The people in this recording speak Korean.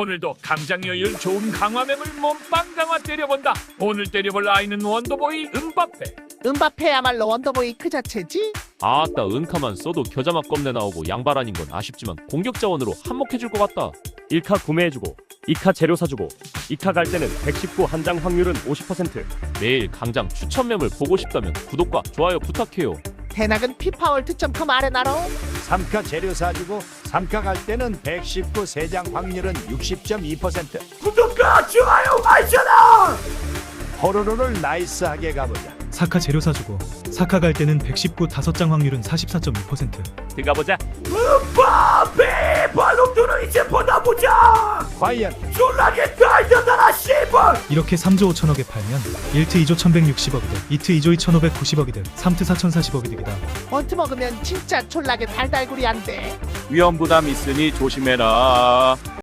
오늘도 강장 여율 좋은 강화mem을 몸빵 강화 때려본다. 오늘 때려볼 아이는 원더보이 은바페. 은바페야말로 원더보이 그 자체지? 아따 은카만 써도 겨자맛 껌내 나오고 양발 아닌 건 아쉽지만 공격 자원으로 한몫해줄 것 같다 1카 구매해주고 2카 재료 사주고 2카 갈 때는 119 한 장 확률은 50% 매일 강장 추천mem을 보고 싶다면 구독과 좋아요 부탁해요 대낙은 피파월드.com 아레나로 3카 재료 사주고 3카 갈 때는 119 세장 확률은 60.2% 구독과 좋아요 하셔라. 호로로를 나이스하게 가보자 사카 재료 사주고 사카 갈 때는 119 5장 확률은 44.2% 들어가보자 은바페 발롱도는 이제 보다 보자. 과연 졸라게 씨발. 이렇게 3조 5천억에 팔면 1트 2조 1160억이 돼 2트 2조 2590억이 돼 3트 4040억이 되기다 원트 먹으면 진짜 촐라게 달달구리 한데 위험 부담 있으니 조심해라.